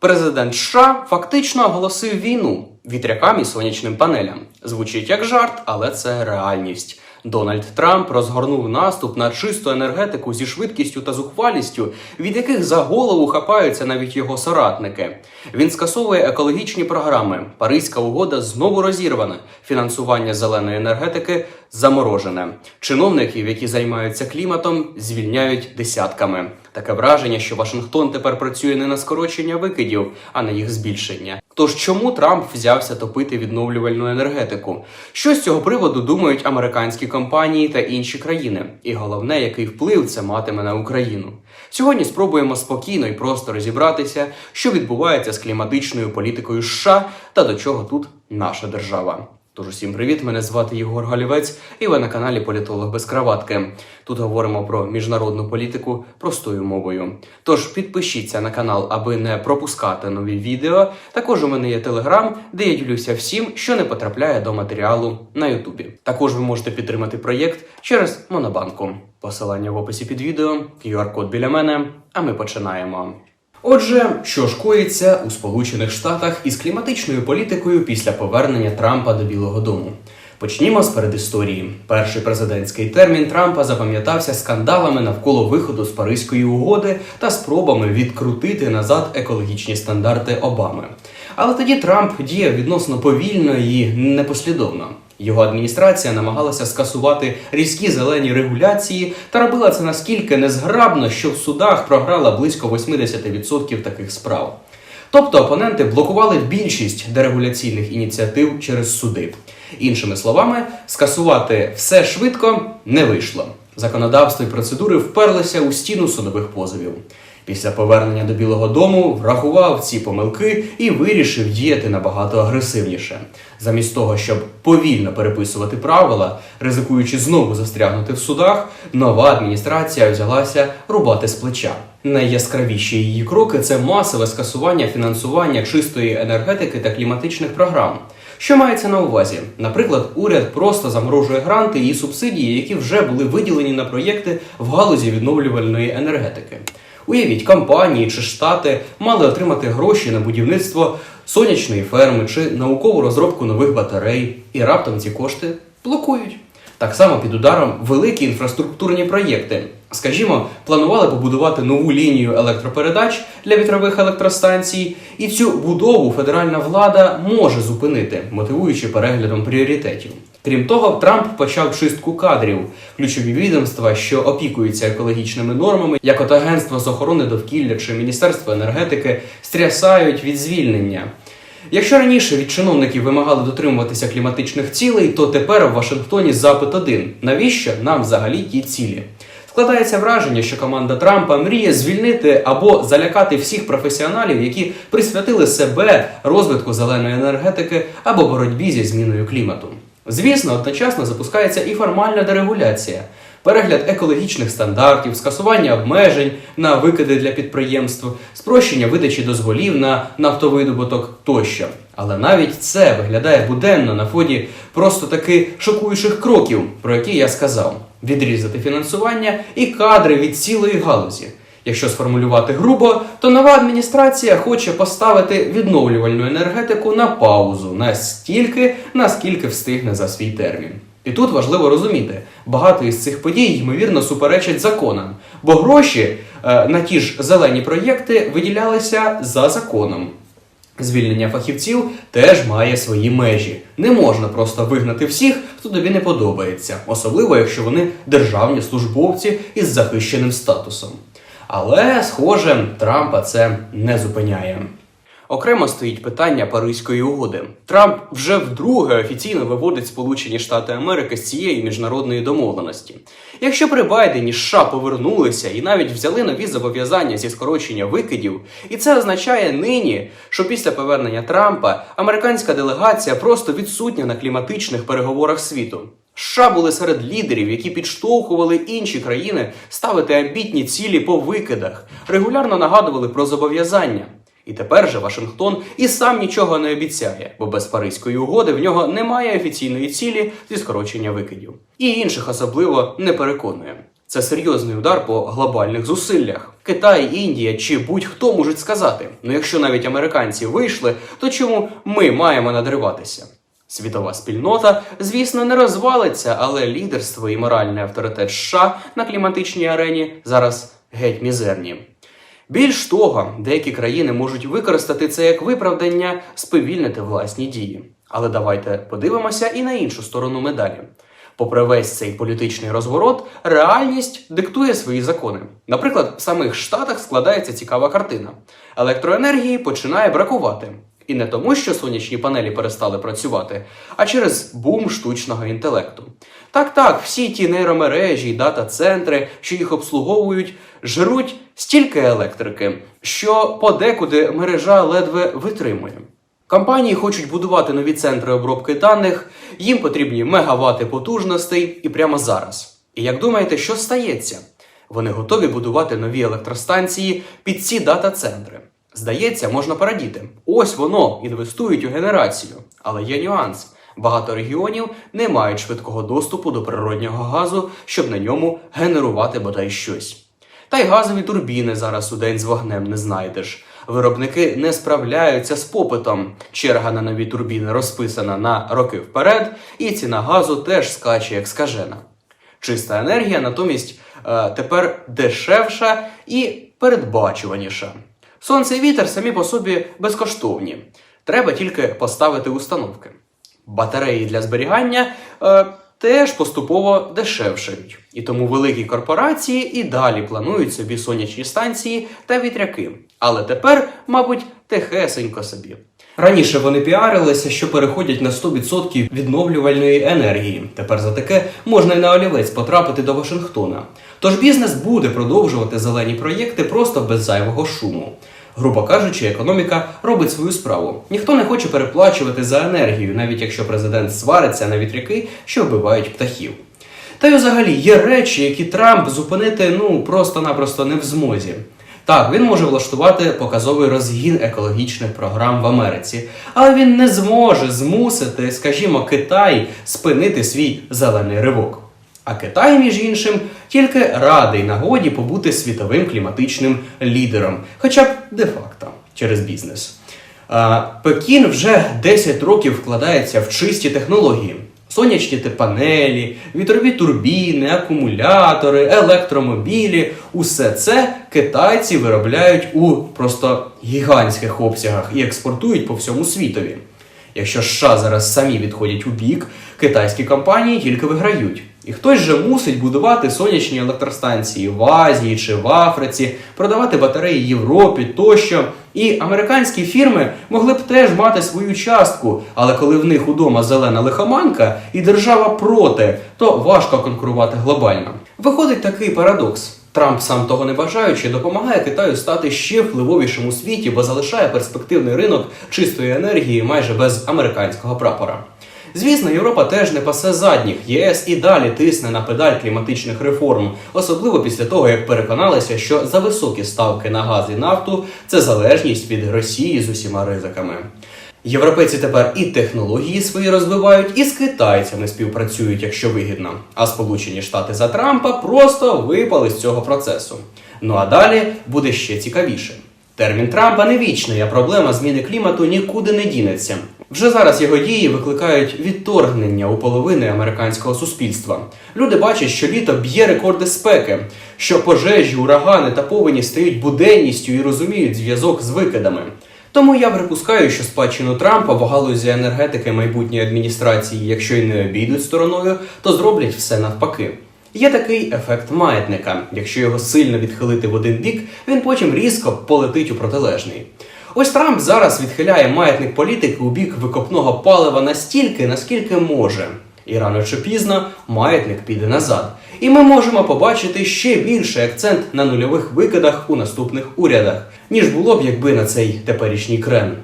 Президент США фактично оголосив війну вітрякам і сонячним панелям. Звучить як жарт, але це реальність. Дональд Трамп розгорнув наступ на чисту енергетику зі швидкістю та зухвалістю, від яких за голову хапаються навіть його соратники. Він скасовує екологічні програми. Паризька угода знову розірвана. Фінансування зеленої енергетики заморожене. Чиновників, які займаються кліматом, звільняють десятками. Таке враження, що Вашингтон тепер працює не на скорочення викидів, а на їх збільшення. Тож чому Трамп взявся топити відновлювальну енергетику? Що з цього приводу думають американські компанії та інші країни? І головне, який вплив це матиме на Україну? Сьогодні спробуємо спокійно і просто розібратися, що відбувається з кліматичною політикою США та до чого тут наша держава. Тож усім привіт! Мене звати Єгор Галівець, і ви на каналі Політолог без краватки. Тут говоримо про міжнародну політику простою мовою. Тож підпишіться на канал, аби не пропускати нові відео. Також у мене є телеграм, де я ділюся всім, що не потрапляє до матеріалу на Ютубі. Також ви можете підтримати проєкт через Монобанку. Посилання в описі під відео, QR-код біля мене. А ми починаємо. Отже, що ж коїться у Сполучених Штатах із кліматичною політикою після повернення Трампа до Білого Дому? Почнімо з передісторії. Перший президентський термін Трампа запам'ятався скандалами навколо виходу з Паризької угоди та спробами відкрутити назад екологічні стандарти Обами. Але тоді Трамп діяв відносно повільно і непослідовно. Його адміністрація намагалася скасувати різкі зелені регуляції та робила це наскільки незграбно, що в судах програла близько 80% таких справ. Тобто опоненти блокували більшість дерегуляційних ініціатив через суди. Іншими словами, скасувати все швидко не вийшло. Законодавство і процедури вперлися у стіну судових позовів. Після повернення до Білого Дому врахував ці помилки і вирішив діяти набагато агресивніше. Замість того, щоб повільно переписувати правила, ризикуючи знову застрягнути в судах, нова адміністрація взялася рубати з плеча. Найяскравіші її кроки це масове скасування фінансування чистої енергетики та кліматичних програм. Що мається на увазі? Наприклад, уряд просто заморожує гранти і субсидії, які вже були виділені на проєкти в галузі відновлювальної енергетики. Уявіть, компанії чи штати мали отримати гроші на будівництво сонячної ферми чи наукову розробку нових батарей, і раптом ці кошти блокують. Так само під ударом великі інфраструктурні проєкти. Скажімо, планували побудувати нову лінію електропередач для вітрових електростанцій, і цю будову федеральна влада може зупинити, мотивуючи переглядом пріоритетів. Крім того, Трамп почав чистку кадрів. Ключові відомства, що опікуються екологічними нормами, як от Агентство з охорони довкілля чи Міністерство енергетики, стрясають від звільнення. Якщо раніше від чиновників вимагали дотримуватися кліматичних цілей, то тепер в Вашингтоні запит один: навіщо нам взагалі ті цілі? Складається враження, що команда Трампа мріє звільнити або залякати всіх професіоналів, які присвятили себе розвитку зеленої енергетики або боротьбі зі зміною клімату. Звісно, одночасно запускається і формальна дерегуляція. Перегляд екологічних стандартів, скасування обмежень на викиди для підприємств, спрощення видачі дозволів на нафтовидобуток тощо. Але навіть це виглядає буденно на фоні просто таки шокуючих кроків, про які я сказав: відрізати фінансування і кадри від цілої галузі. Якщо сформулювати грубо, то нова адміністрація хоче поставити відновлювальну енергетику на паузу настільки, наскільки встигне за свій термін. І тут важливо розуміти, багато із цих подій ймовірно суперечать законам, бо гроші е, на ті ж зелені проєкти виділялися за законом. Звільнення фахівців теж має свої межі. Не можна просто вигнати всіх, хто тобі не подобається, особливо якщо вони державні службовці із захищеним статусом. Але, схоже, Трампа це не зупиняє. Окремо стоїть питання Паризької угоди. Трамп вже вдруге офіційно виводить Сполучені Штати Америки з цієї міжнародної домовленості. Якщо при Байдені США повернулися і навіть взяли нові зобов'язання зі скорочення викидів, і це означає нині, що після повернення Трампа американська делегація просто відсутня на кліматичних переговорах світу. США були серед лідерів, які підштовхували інші країни ставити амбітні цілі по викидах, регулярно нагадували про зобов'язання. І тепер же Вашингтон і сам нічого не обіцяє, бо без Паризької угоди в нього немає офіційної цілі зі скорочення викидів. І інших особливо не переконує. Це серйозний удар по глобальних зусиллях. Китай, Індія чи будь-хто можуть сказати: ну якщо навіть американці вийшли, то чому ми маємо надриватися? Світова спільнота, звісно, не розвалиться, але лідерство і моральний авторитет США на кліматичній арені зараз геть мізерні. Більш того, деякі країни можуть використати це як виправдання сповільнити власні дії. Але давайте подивимося і на іншу сторону медалі. Попри весь цей політичний розворот, реальність диктує свої закони. Наприклад, в самих Штатах складається цікава картина: електроенергії починає бракувати. І не тому, що сонячні панелі перестали працювати, а через бум штучного інтелекту. Так, так, всі ті нейромережі дата-центри, що їх обслуговують, жруть стільки електрики, що подекуди мережа ледве витримує. Компанії хочуть будувати нові центри обробки даних, їм потрібні мегавати потужностей і прямо зараз. І як думаєте, що стається? Вони готові будувати нові електростанції під ці дата-центри. Здається, можна порадіти. Ось воно інвестують у генерацію. Але є нюанс. Багато регіонів не мають швидкого доступу до природнього газу, щоб на ньому генерувати бодай щось. Та й газові турбіни зараз у день з вогнем не знайдеш. Виробники не справляються з попитом. Черга на нові турбіни розписана на роки вперед, і ціна газу теж скаче як скажена. Чиста енергія натомість е, тепер дешевша і передбачуваніша. Сонце і вітер самі по собі безкоштовні. Треба тільки поставити установки. Батареї для зберігання е, теж поступово дешевшають. І тому великі корпорації і далі планують собі сонячні станції та вітряки. Але тепер, мабуть, тихесенько собі. Раніше вони піарилися, що переходять на 100% відновлювальної енергії. Тепер за таке можна й на олівець потрапити до Вашингтона. Тож бізнес буде продовжувати зелені проєкти просто без зайвого шуму. Грубо кажучи, економіка робить свою справу. Ніхто не хоче переплачувати за енергію, навіть якщо президент свариться на вітряки, що вбивають птахів. Та й взагалі є речі, які Трамп зупинити ну просто-напросто не в змозі. Так, він може влаштувати показовий розгін екологічних програм в Америці, але він не зможе змусити, скажімо, Китай спинити свій зелений ривок. А Китай, між іншим, тільки радий нагоді побути світовим кліматичним лідером, хоча б де-факто через бізнес. Пекін вже 10 років вкладається в чисті технології. Сонячні панелі, вітрові турбіни, акумулятори, електромобілі усе це китайці виробляють у просто гігантських обсягах і експортують по всьому світові. Якщо США зараз самі відходять у бік, китайські компанії тільки виграють. І хтось же мусить будувати сонячні електростанції в Азії чи в Африці, продавати батареї Європі тощо. І американські фірми могли б теж мати свою частку, але коли в них удома зелена лихоманка і держава проти, то важко конкурувати глобально. Виходить такий парадокс. Трамп, сам того не бажаючи, допомагає Китаю стати ще впливовішим у світі, бо залишає перспективний ринок чистої енергії майже без американського прапора. Звісно, Європа теж не пасе задніх. ЄС і далі тисне на педаль кліматичних реформ, особливо після того, як переконалися, що за високі ставки на газ і нафту це залежність від Росії з усіма ризиками. Європейці тепер і технології свої розвивають, і з китайцями співпрацюють, якщо вигідно. А Сполучені Штати за Трампа просто випали з цього процесу. Ну а далі буде ще цікавіше. Термін Трампа не вічний, а проблема зміни клімату нікуди не дінеться. Вже зараз його дії викликають відторгнення у половини американського суспільства. Люди бачать, що літо б'є рекорди спеки, що пожежі, урагани та повені стають буденністю і розуміють зв'язок з викидами. Тому я припускаю, що спадщину Трампа в галузі енергетики майбутньої адміністрації, якщо й не обійдуть стороною, то зроблять все навпаки. Є такий ефект маятника. Якщо його сильно відхилити в один бік, він потім різко полетить у протилежний. Ось Трамп зараз відхиляє маятник політики у бік викопного палива настільки, наскільки може. І рано чи пізно маятник піде назад. І ми можемо побачити ще більший акцент на нульових викидах у наступних урядах, ніж було б, якби на цей теперішній крен.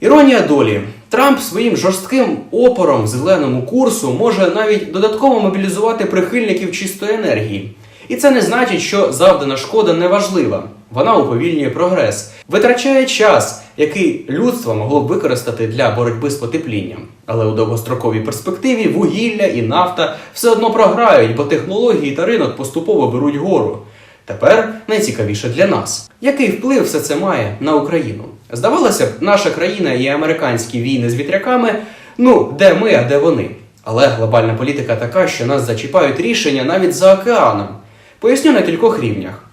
Іронія долі. Трамп своїм жорстким опором зеленому курсу може навіть додатково мобілізувати прихильників чистої енергії. І це не значить, що завдана шкода не важлива. Вона уповільнює прогрес, витрачає час, який людство могло б використати для боротьби з потеплінням. Але у довгостроковій перспективі вугілля і нафта все одно програють, бо технології та ринок поступово беруть гору. Тепер найцікавіше для нас. Який вплив все це має на Україну? Здавалося б, наша країна і американські війни з вітряками, ну де ми, а де вони. Але глобальна політика така, що нас зачіпають рішення навіть за океаном. Поясню на кількох рівнях.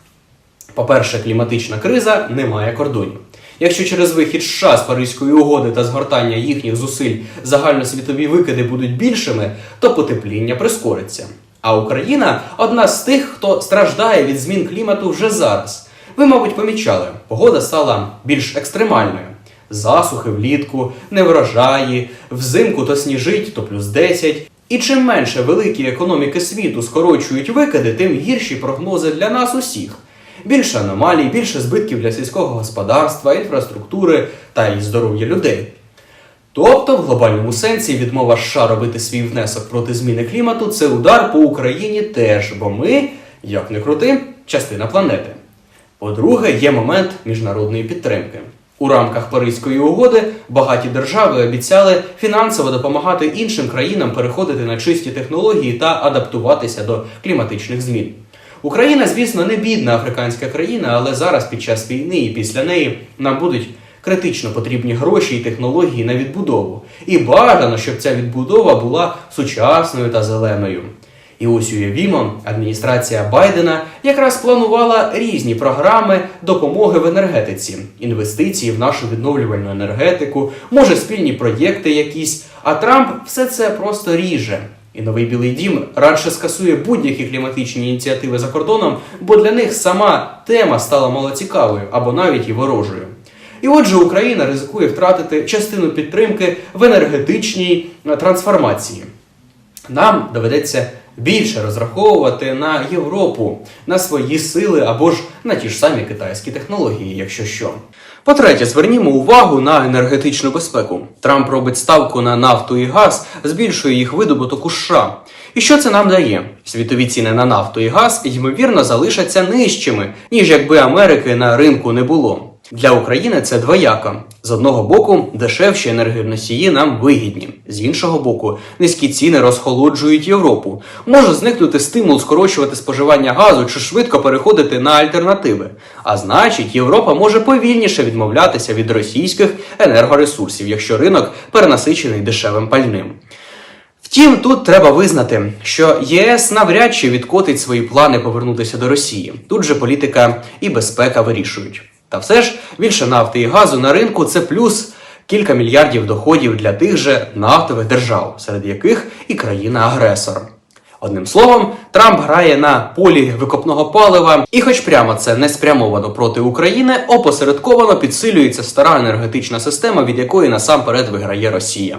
По-перше, кліматична криза не має кордонів. Якщо через вихід США з Паризької угоди та згортання їхніх зусиль загальносвітові викиди будуть більшими, то потепління прискориться. А Україна одна з тих, хто страждає від змін клімату вже зараз. Ви, мабуть, помічали, погода стала більш екстремальною. Засухи влітку, неврожаї, взимку то сніжить, то плюс 10. І чим менше великі економіки світу скорочують викиди, тим гірші прогнози для нас усіх. Більше аномалій, більше збитків для сільського господарства, інфраструктури та й здоров'я людей. Тобто, в глобальному сенсі відмова США робити свій внесок проти зміни клімату це удар по Україні теж, бо ми, як не крути, частина планети. По-друге, є момент міжнародної підтримки. У рамках Паризької угоди багаті держави обіцяли фінансово допомагати іншим країнам переходити на чисті технології та адаптуватися до кліматичних змін. Україна, звісно, не бідна африканська країна, але зараз під час війни і після неї нам будуть критично потрібні гроші і технології на відбудову. І бажано, щоб ця відбудова була сучасною та зеленою. І ось уявімо, адміністрація Байдена якраз планувала різні програми допомоги в енергетиці, інвестиції в нашу відновлювальну енергетику, може спільні проєкти якісь. А Трамп все це просто ріже. І новий білий дім радше скасує будь-які кліматичні ініціативи за кордоном, бо для них сама тема стала малоцікавою або навіть і ворожою. І отже, Україна ризикує втратити частину підтримки в енергетичній е, трансформації. Нам доведеться більше розраховувати на Європу, на свої сили або ж на ті ж самі китайські технології, якщо що. По-третє, звернімо увагу на енергетичну безпеку. Трамп робить ставку на нафту і газ, збільшує їх видобуток у США. І що це нам дає? Світові ціни на нафту і газ, ймовірно, залишаться нижчими, ніж якби Америки на ринку не було. Для України це двояко. З одного боку, дешевші енергоносії нам вигідні, з іншого боку, низькі ціни розхолоджують Європу. Може зникнути стимул скорочувати споживання газу чи швидко переходити на альтернативи. А значить, Європа може повільніше відмовлятися від російських енергоресурсів, якщо ринок перенасичений дешевим пальним. Втім, тут треба визнати, що ЄС навряд чи відкотить свої плани повернутися до Росії. Тут же політика і безпека вирішують. Та все ж більше нафти і газу на ринку це плюс кілька мільярдів доходів для тих же нафтових держав, серед яких і країна-агресор. Одним словом, Трамп грає на полі викопного палива, і, хоч прямо це не спрямовано проти України, опосередковано підсилюється стара енергетична система, від якої насамперед виграє Росія.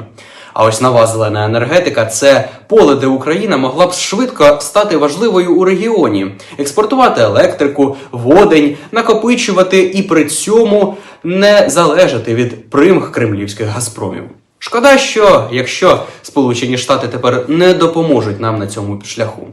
А ось нова зелена енергетика це поле, де Україна могла б швидко стати важливою у регіоні, експортувати електрику, водень, накопичувати і при цьому не залежати від примх кремлівських газпромів. Шкода, що якщо Сполучені Штати тепер не допоможуть нам на цьому шляху.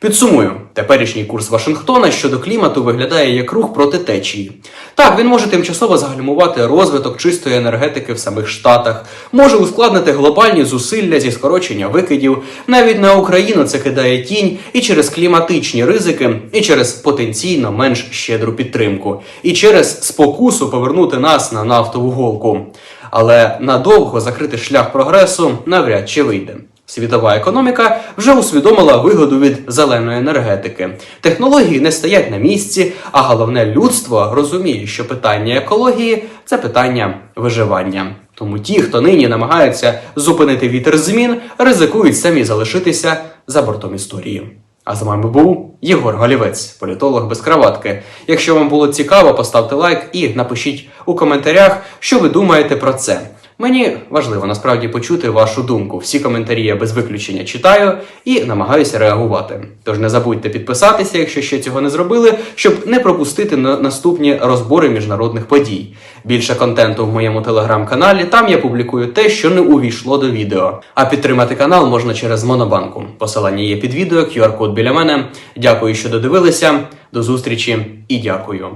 Підсумую, теперішній курс Вашингтона щодо клімату виглядає як рух проти течії. Так, він може тимчасово загальмувати розвиток чистої енергетики в самих Штатах, може ускладнити глобальні зусилля зі скорочення викидів. Навіть на Україну це кидає тінь і через кліматичні ризики, і через потенційно менш щедру підтримку, і через спокусу повернути нас на нафтову голку. Але надовго закрити шлях прогресу навряд чи вийде. Світова економіка вже усвідомила вигоду від зеленої енергетики. Технології не стоять на місці, а головне людство розуміє, що питання екології це питання виживання. Тому ті, хто нині намагаються зупинити вітер змін, ризикують самі залишитися за бортом історії. А з вами був Єгор Голівець, політолог без краватки. Якщо вам було цікаво, поставте лайк і напишіть у коментарях, що ви думаєте про це. Мені важливо насправді почути вашу думку. Всі коментарі я без виключення читаю і намагаюся реагувати. Тож не забудьте підписатися, якщо ще цього не зробили, щоб не пропустити на наступні розбори міжнародних подій. Більше контенту в моєму телеграм-каналі. Там я публікую те, що не увійшло до відео. А підтримати канал можна через Монобанку. Посилання є під відео, QR-код біля мене. Дякую, що додивилися. До зустрічі і дякую.